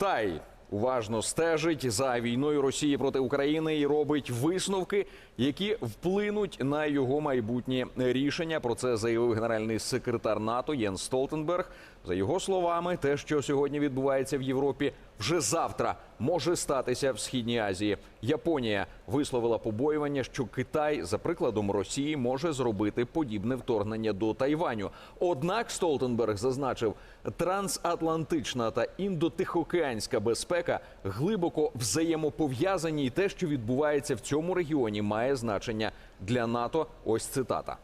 Китай уважно стежить за війною Росії проти України і робить висновки, які вплинуть на його майбутнє рішення. Про це заявив генеральний секретар НАТО Єн Столтенберг. За його словами, те, що сьогодні відбувається в Європі, вже завтра може статися в східній Азії. Японія висловила побоювання, що Китай, за прикладом Росії, може зробити подібне вторгнення до Тайваню. Однак Столтенберг зазначив, трансатлантична та індотихоокеанська безпека глибоко взаємопов'язані, і те, що відбувається в цьому регіоні, має значення для НАТО. Ось цитата.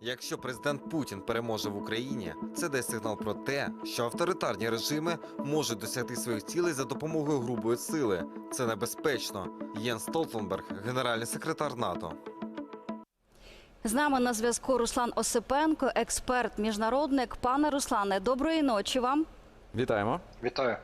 Якщо президент Путін переможе в Україні, це дасть сигнал про те, що авторитарні режими можуть досягти своїх цілей за допомогою грубої сили. Це небезпечно. Єн Столтенберг, генеральний секретар НАТО. З нами на зв'язку Руслан Осипенко, експерт, міжнародник. Пане Руслане, доброї ночі вам. Вітаємо. Вітаю.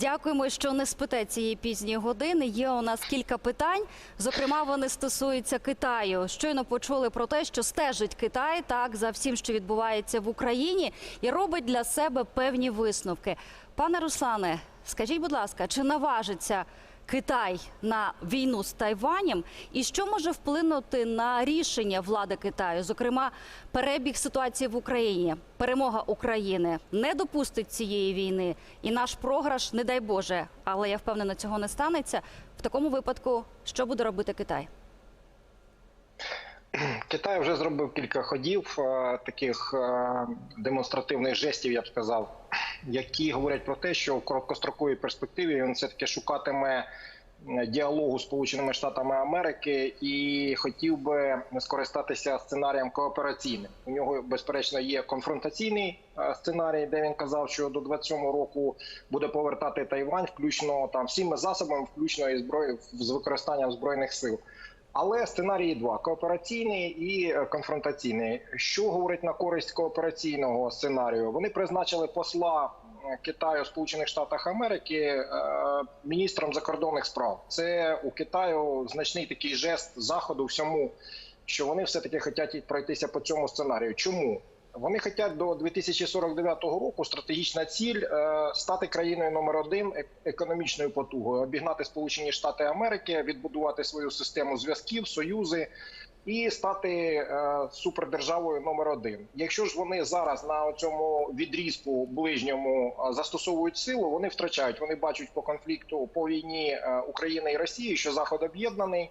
Дякуємо, що не спите цієї пізньої години. Є у нас кілька питань. Зокрема, вони стосуються Китаю. Щойно почули про те, що стежить Китай так за всім, що відбувається в Україні, і робить для себе певні висновки. Пане Руслане, скажіть, будь ласка, чи наважиться Китай на війну з Тайванем, і що може вплинути на рішення влади Китаю, зокрема перебіг ситуації в Україні, перемога України не допустить цієї війни, і наш програш, не дай Боже, але я впевнена, цього не станеться. В такому випадку, що буде робити Китай? Китай вже зробив кілька ходів, е, таких е, демонстративних жестів, я б сказав, які говорять про те, що в короткостроковій перспективі він все таки шукатиме е, діалогу з Сполученими Штатами Америки і хотів би скористатися сценарієм коопераційним. У нього безперечно є конфронтаційний сценарій, де він казав, що до 27-го року буде повертати Тайвань, включно там всіми засобами, включно і зброї з використанням збройних сил. Але сценарії два: коопераційний і е, конфронтаційний. Що говорить на користь коопераційного сценарію? Вони призначили посла Китаю Сполучених Штатах Америки е, міністром закордонних справ. Це у Китаю значний такий жест заходу всьому, що вони все таки хочуть пройтися по цьому сценарію. Чому? Вони хочуть до 2049 року стратегічна ціль е, стати країною номер один е- економічною потугою, обігнати Сполучені Штати Америки, відбудувати свою систему зв'язків, союзи і стати е, супердержавою номер один. Якщо ж вони зараз на цьому відрізку ближньому застосовують силу, вони втрачають. Вони бачать по конфлікту по війні України і Росії, що Захід об'єднаний.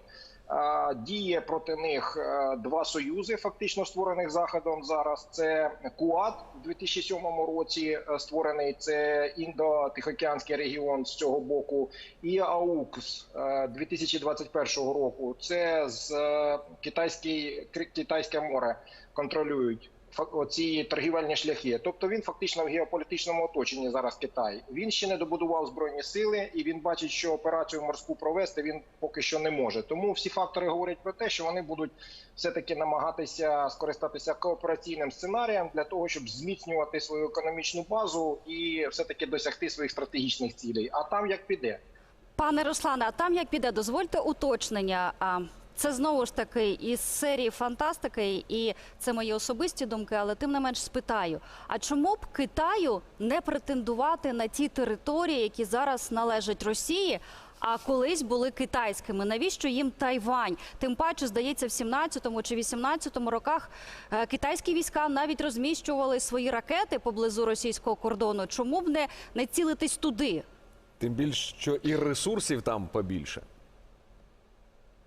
Е, Діє проти них е, два союзи, фактично створених заходом зараз. Це КУАД у 2007 році е, створений. Це індо-тихоокеанський регіон з цього боку, і АУКС е, 2021 року. Це з е, китайський китайське море контролюють оці торгівельні шляхи. Тобто він фактично в геополітичному оточенні зараз Китай. Він ще не добудував збройні сили, і він бачить, що операцію морську провести він поки що не може. Тому всі фактори говорять про те, що вони будуть все таки намагатися скористатися коопераційним сценарієм для того, щоб зміцнювати свою економічну базу і все таки досягти своїх стратегічних цілей. А там як піде. Пане Руслане, а там як піде, дозвольте уточнення. Це знову ж таки із серії фантастики, і це мої особисті думки, але тим не менш спитаю: а чому б Китаю не претендувати на ті території, які зараз належать Росії? А колись були китайськими. Навіщо їм Тайвань? Тим паче, здається, в 17-му чи 18-му роках е, китайські війська навіть розміщували свої ракети поблизу російського кордону. Чому б не, не цілитись туди? Тим більше, що і ресурсів там побільше.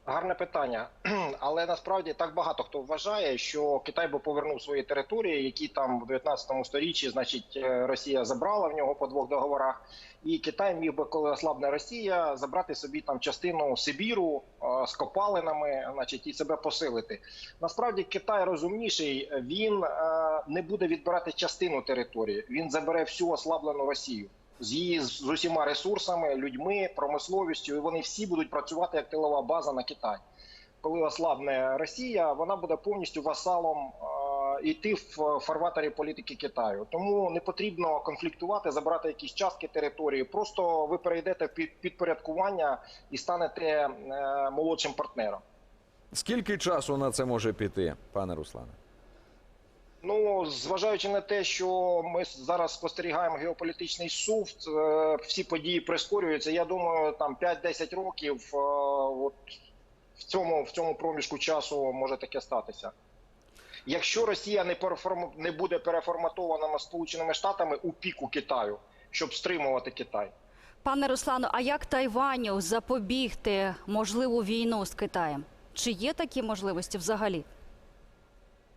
Гарне питання, але насправді так багато хто вважає, що Китай би повернув свої території, які там в 19 сторіччі, значить, е, Росія забрала в нього по двох договорах, і Китай міг би, коли ослабне Росія, забрати собі там частину Сибіру е, з копалинами, значить, і себе посилити. Насправді Китай розумніший, він е, не буде відбирати частину території, він забере всю ослаблену Росію з її з усіма ресурсами, людьми, промисловістю, і вони всі будуть працювати як тилова база на Китай. Коли ослабне Росія, вона буде повністю васалом е, йти в фарватері політики Китаю. Тому не потрібно конфліктувати, забрати якісь частки території. Просто ви перейдете під підпорядкування і станете е, молодшим партнером. Скільки часу на це може піти, пане Руслане? Ну, зважаючи на те, що ми зараз спостерігаємо геополітичний сув, е, всі події прискорюються. Я думаю, там 5-10 років е, от в цьому, в цьому проміжку часу може таке статися. Якщо Росія не, переформ... не буде переформатована Сполученими Штатами у піку Китаю, щоб стримувати Китай. Пане Руслану, а як Тайваню запобігти можливу війну з Китаєм? Чи є такі можливості взагалі?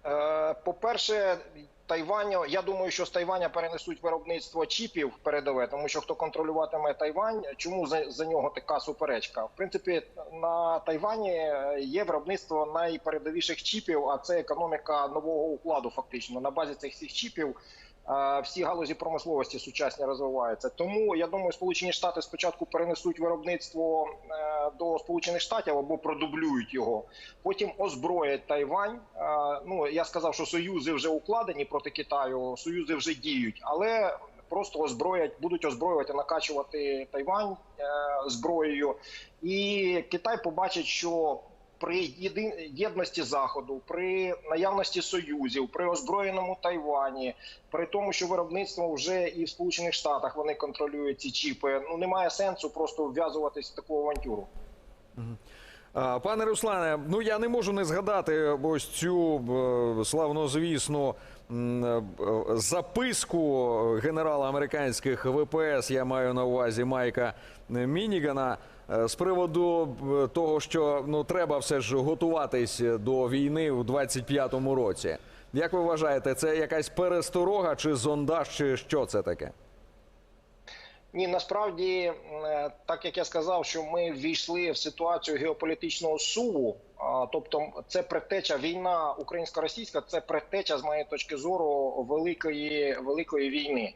Е, По-перше, Тайваню, я думаю, що з Тайваня перенесуть виробництво чіпів передове, тому що хто контролюватиме Тайвань, чому за, за нього така суперечка? В принципі, на Тайвані е, є виробництво найпередовіших чіпів, а це економіка нового укладу. Фактично на базі цих всіх чіпів всі галузі промисловості сучасні розвиваються. Тому я думаю, Сполучені Штати спочатку перенесуть виробництво е, до Сполучених Штатів або продублюють його. Потім озброять Тайвань. Е, Ну я сказав, що союзи вже укладені проти Китаю, союзи вже діють, але просто озброять, будуть озброювати, накачувати Тайвань е, зброєю, і Китай побачить, що при єдності заходу, при наявності союзів, при озброєному Тайвані, при тому, що виробництво вже і в Сполучених Штатах вони контролюють ці чіпи. Ну немає сенсу просто вв'язуватись в таку авантюру. Пане Руслане, ну я не можу не згадати ось цю славнозвісну е, записку генерала американських ВПС, я маю на увазі Майка Мінігана, з приводу е, того, що ну треба все ж готуватись до війни у 25-му році. Як ви вважаєте, це якась пересторога чи зондаж, чи що це таке? Ні, насправді, е, так як я сказав, що ми ввійшли в ситуацію геополітичного суву. Тобто, це предтеча війна українсько-російська, це предтеча, з моєї точки зору, великої великої війни.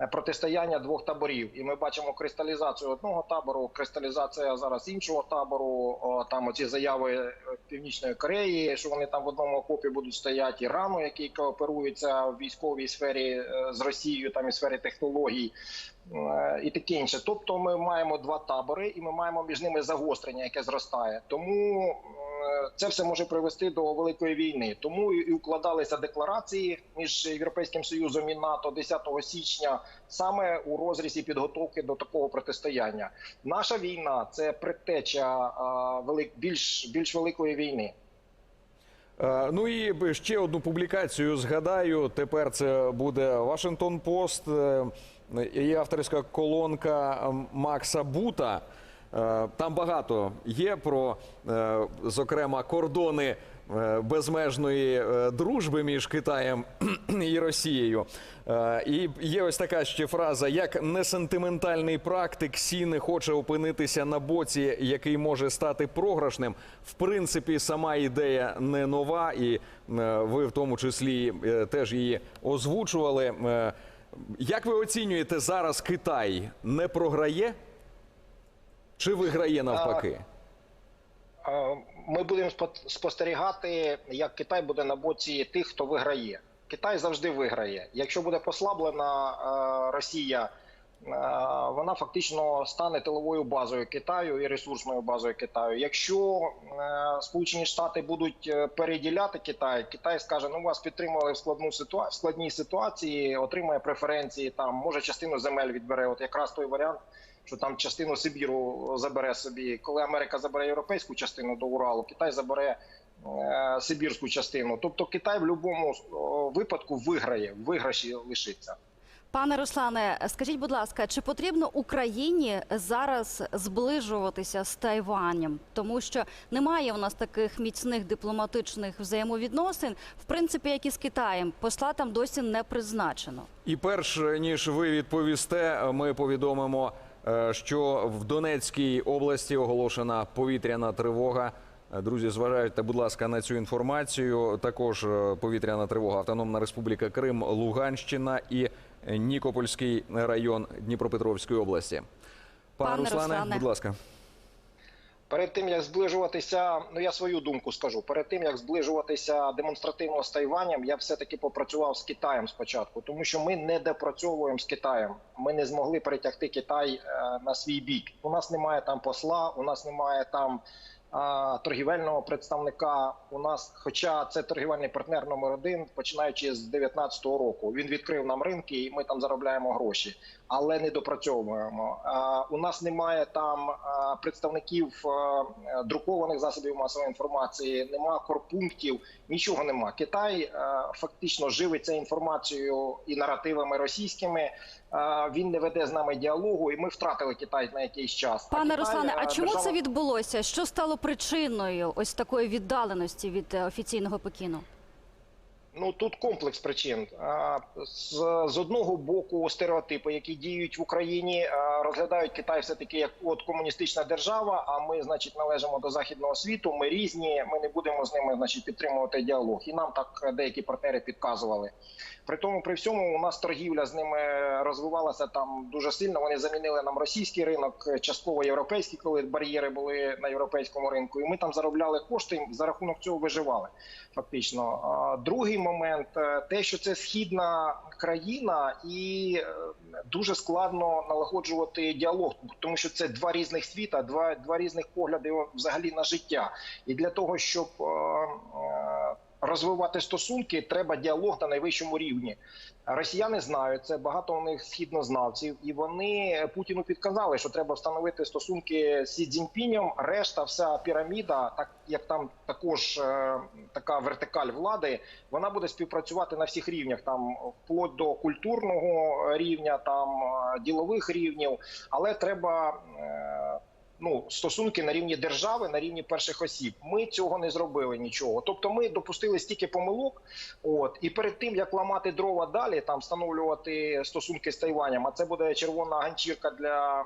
Е, Протистояння двох таборів, і ми бачимо кристалізацію одного табору, кристалізація зараз іншого табору. Там оці заяви е, Північної Кореї, що вони там в одному окопі будуть стояти, Ірану, який кооперується в військовій сфері е, з Росією, там і сфері технологій і таке інше. Тобто, ми маємо два табори, і ми маємо між ними загострення, яке зростає. Тому це все може привести до великої війни. Тому і укладалися декларації між Європейським Союзом і НАТО 10 січня, саме у розрізі підготовки до такого протистояння. Наша війна це предтеча е, велик, більш, більш великої війни. Е, Ну і ще одну публікацію згадаю. Тепер це буде Вашингтон Пост е, і авторська колонка Макса Бута. Е, Там багато є про, е, зокрема, кордони е, безмежної дружби між Китаєм і Росією. І є ось така ще фраза: як несентиментальний практик Сі не хоче опинитися на боці, який може стати програшним. В принципі, сама ідея не нова, і ви в тому числі теж її озвучували. Як ви оцінюєте зараз Китай не програє чи виграє навпаки? Ми будемо спо- спостерігати, як Китай буде на боці тих, хто виграє. Китай завжди виграє. Якщо буде послаблена Росія, вона фактично стане тиловою базою Китаю і ресурсною базою Китаю. Якщо Сполучені Штати будуть е, переділяти Китай, Китай скаже: ну вас підтримували в складну ситуа- в складній ситуації, отримає преференції. Там може частину земель відбере. От якраз той варіант що там частину Сибіру забере собі. Коли Америка забере європейську частину до Уралу, Китай забере е, Сибірську частину. Тобто Китай в будь-якому випадку виграє, в виграші лишиться. Пане Руслане, скажіть, будь ласка, чи потрібно Україні зараз зближуватися з Тайванем? Тому що немає у нас таких міцних дипломатичних взаємовідносин, в принципі, як і з Китаєм. Посла там досі не призначено. І перш ніж ви відповісте, ми повідомимо, е, що в Донецькій області оголошена повітряна тривога. Е, Друзі, зважайте, будь ласка, на цю інформацію. Також е, повітряна тривога Автономна Республіка Крим, Луганщина і Нікопольський район Дніпропетровської області. Пане, Пане Руслане, Руслане. будь ласка. Перед тим як зближуватися, ну я свою думку скажу. Перед тим як зближуватися демонстративно з Тайванем, я все таки попрацював з Китаєм спочатку, тому що ми не допрацьовуємо з Китаєм. Ми не змогли перетягти Китай е, на свій бік. У нас немає там посла, у нас немає там торгівельного представника у нас, хоча це торгівельний партнер номер один, починаючи з 2019 року. Він відкрив нам ринки, і ми там заробляємо гроші, але не допрацьовуємо. У нас немає там представників друкованих засобів масової інформації, нема корпунктів, нічого нема. Китай фактично живиться інформацією і наративами російськими. Він не веде з нами діалогу, і ми втратили Китай на якийсь час. А Пане Китай, Руслане, а а, чому держава- це відбулося? Що стало причиною ось такої віддаленості від е, офіційного Пекіну? Ну тут комплекс причин. З, з одного боку, стереотипи, які діють в Україні, розглядають Китай все таки як от комуністична держава. А ми, значить, належимо до західного світу. Ми різні. Ми не будемо з ними, значить, підтримувати діалог. І нам так деякі партнери підказували. При тому, при всьому, у нас торгівля з ними розвивалася там дуже сильно. Вони замінили нам російський ринок, частково європейський, коли бар'єри були на європейському ринку. І ми там заробляли кошти за рахунок цього виживали. Фактично, другий момент е, те, що це східна країна, і е, дуже складно налагоджувати діалог, тому що це два різних світа, два, два різних погляди взагалі на життя. І для того, щоб е, розвивати стосунки, треба діалог на найвищому рівні. Росіяни знають це, багато у них східнознавців, і вони Путіну підказали, що треба встановити стосунки з Сі Цзіньпінем. Решта, вся піраміда, так як там також е, така вертикаль влади, вона буде співпрацювати на всіх рівнях, там вплоть до культурного рівня, там е, ділових рівнів, але треба. е, Ну, стосунки на рівні держави, на рівні перших осіб. Ми цього не зробили нічого. Тобто, ми допустили стільки помилок. От і перед тим як ламати дрова далі, там встановлювати стосунки з Тайванем, а це буде червона ганчірка для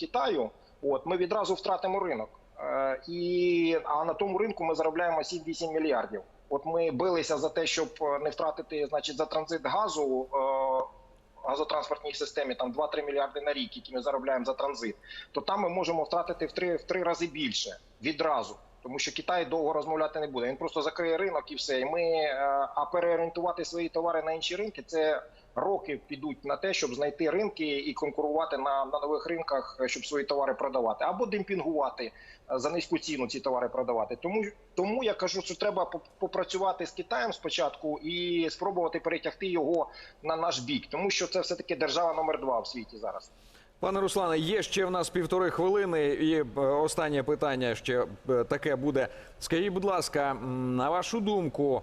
Китаю. От ми відразу втратимо ринок. Е, і а на тому ринку ми заробляємо 7-8 мільярдів. От ми билися за те, щоб е, не втратити, значить, за транзит газу. Газотранспортній системі там 2-3 мільярди на рік, які ми заробляємо за транзит, то там ми можемо втратити в три в три рази більше відразу. Тому що Китай довго розмовляти не буде. Він просто закриє ринок і все. І ми е, а переорієнтувати свої товари на інші ринки це роки підуть на те, щоб знайти ринки і конкурувати на, на нових ринках, щоб свої товари продавати, або демпінгувати е, за низьку ціну ці товари продавати. Тому тому я кажу, що треба поп- попрацювати з Китаєм спочатку і спробувати перетягти його на наш бік, тому що це все таки держава номер два в світі зараз. Пане Руслане, є ще в нас півтори хвилини, і е, останнє питання ще е, таке буде. Скажіть, будь ласка, на вашу думку,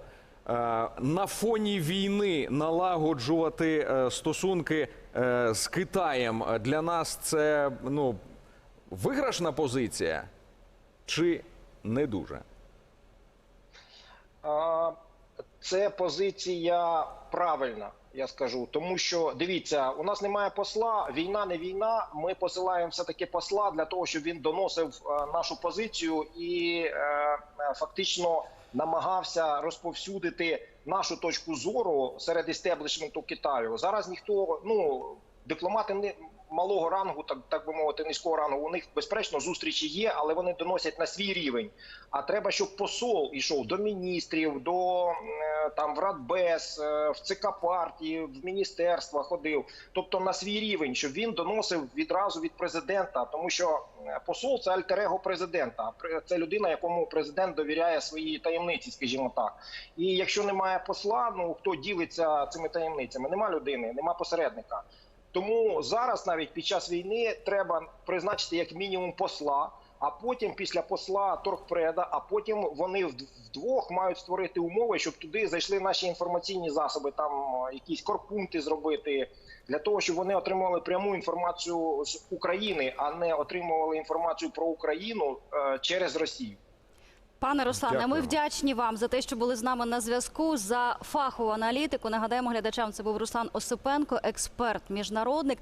на фоні війни налагоджувати е, стосунки е, з Китаєм е, для нас це ну виграшна позиція чи не дуже? Це позиція правильна, я скажу. Тому що дивіться, у нас немає посла. Війна не війна. Ми посилаємо все таки посла для того, щоб він доносив е, нашу позицію і е, е, фактично намагався розповсюдити нашу точку зору серед істеблішменту Китаю. Зараз ніхто ну дипломати не. Малого рангу, так так би мовити, низького рангу. У них безперечно зустрічі є, але вони доносять на свій рівень. А треба, щоб посол ішов до міністрів, до е, там в Радбез, е, в ЦК партії, в міністерства ходив. Тобто на свій рівень, щоб він доносив відразу від президента, тому що е, посол це альтер-его президента. Пр- Це людина, якому президент довіряє свої таємниці, скажімо так. І якщо немає посла, ну хто ділиться цими таємницями? Нема людини, нема посередника. Тому зараз, навіть під час війни, треба призначити як мінімум посла. А потім після посла торгпреда, а потім вони вд- вдвох мають створити умови, щоб туди зайшли наші інформаційні засоби, там е, якісь корпункти зробити для того, щоб вони отримували пряму інформацію з України, а не отримували інформацію про Україну е, через Росію. Пане Руслане, ми вдячні вам за те, що були з нами на зв'язку за фахову аналітику. Нагадаємо глядачам, це був Руслан Осипенко, експерт, міжнародник.